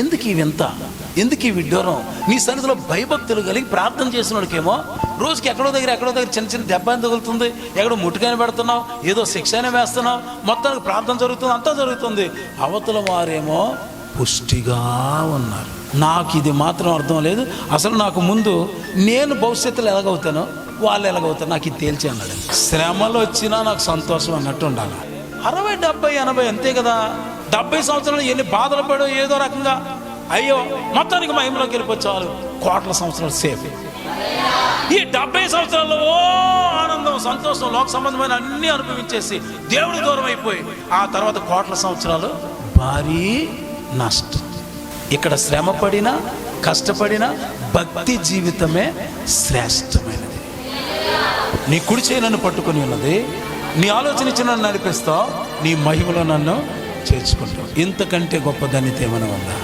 ఎందుకు ఈ వింత ఎందుకు ఈ విడ్డూరం? నీ సన్నిధిలో భయభక్తులు కలిగి ప్రార్థన చేసినోడికేమో రోజుకి ఎక్కడో దగ్గర ఎక్కడో దగ్గర చిన్న చిన్న దెబ్బ తగులుతుంది? ఎక్కడో ముట్టుకైన పెడుతున్నావు ఏదో శిక్షణ వేస్తున్నావు మొత్తానికి ప్రార్థన జరుగుతుంది అంతా జరుగుతుంది. అవతల వారేమో పుష్టిగా ఉన్నారు. నాకు ఇది మాత్రం అర్థం లేదు. అసలు నాకు ముందు నేను భవిష్యత్తులో ఎలాగవుతానో వాళ్ళు ఎలాగవుతారు నాకు ఇది తేల్చి అన్నాడు శ్రమలు వచ్చినా నాకు సంతోషం అన్నట్టు ఉండాలి. అరవై డెబ్బై ఎనభై అంతే కదా. డెబ్బై సంవత్సరాలు ఎన్ని బాధలు పడో ఏదో రకంగా. అయ్యో మొత్తానికి మహిమలోకి వెళ్ళిపోవచ్చు కోట్ల సంవత్సరాలు సేఫ్. ఈ డెబ్బై సంవత్సరాల్లో ఓ ఆనందం సంతోషం లోక సంబంధమైన అన్ని అనుభవించేసి దేవుడి దూరం అయిపోయి ఆ తర్వాత కోట్ల సంవత్సరాలు భారీ నష్టం. ఇక్కడ శ్రమ పడినా కష్టపడిన భక్తి జీవితమే శ్రేష్టమైనది. నీ కుడి చేయి నన్ను పట్టుకొని ఉన్నది నీ ఆలోచన ఇచ్చి నన్ను నడిపిస్తావు నీ మహిమలో నన్ను చేర్చుకుంటాం. ఇంతకంటే గొప్ప ధన్యత ఏమైనా ఉందా